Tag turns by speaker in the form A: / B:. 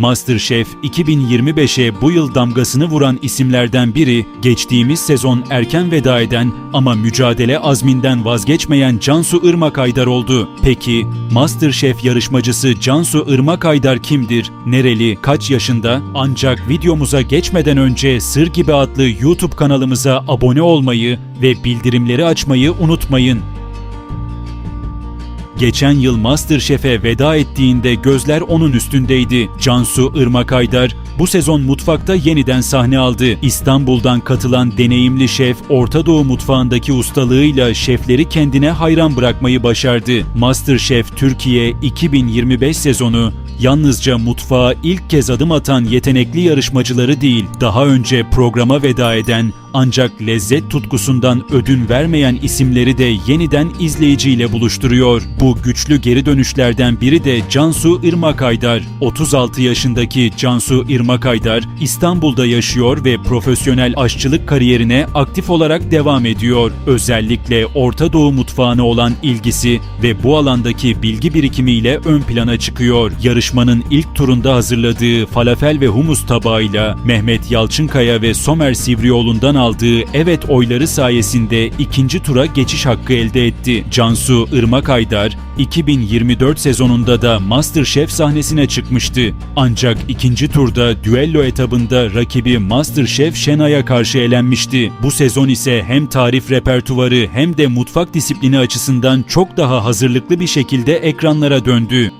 A: MasterChef 2025'e bu yıl damgasını vuran isimlerden biri, geçtiğimiz sezon erken veda eden ama mücadele azminden vazgeçmeyen Cansu Irmak Aydar oldu. Peki MasterChef yarışmacısı Cansu Irmak Aydar kimdir? Nereli? Kaç yaşında? Ancak videomuza geçmeden önce Sır Gibi adlı YouTube kanalımıza abone olmayı ve bildirimleri açmayı unutmayın. Geçen yıl MasterChef'e veda ettiğinde gözler onun üstündeydi. Cansu Irmak Aydar bu sezon mutfakta yeniden sahne aldı. İstanbul'dan katılan deneyimli şef Orta Doğu mutfağındaki ustalığıyla şefleri kendine hayran bırakmayı başardı. MasterChef Türkiye 2025 sezonu yalnızca mutfağa ilk kez adım atan yetenekli yarışmacıları değil, daha önce programa veda eden ancak lezzet tutkusundan ödün vermeyen isimleri de yeniden izleyiciyle buluşturuyor. Bu güçlü geri dönüşlerden biri de Cansu Irmak Aydar. 36 yaşındaki Cansu Irmak Aydar İstanbul'da yaşıyor ve profesyonel aşçılık kariyerine aktif olarak devam ediyor. Özellikle Orta Doğu mutfağına olan ilgisi ve bu alandaki bilgi birikimiyle ön plana çıkıyor. Yarışmanın ilk turunda hazırladığı falafel ve humus tabağıyla Mehmet Yalçınkaya ve Somer Sivrioğlu'ndan aldığı evet oyları sayesinde ikinci tura geçiş hakkı elde etti. Cansu Irmak Aydar 2024 sezonunda da MasterChef sahnesine çıkmıştı. Ancak ikinci turda düello etabında rakibi MasterChef Şenay'a karşı elenmişti. Bu sezon ise hem tarif repertuarı hem de mutfak disiplini açısından çok daha hazırlıklı bir şekilde ekranlara döndü.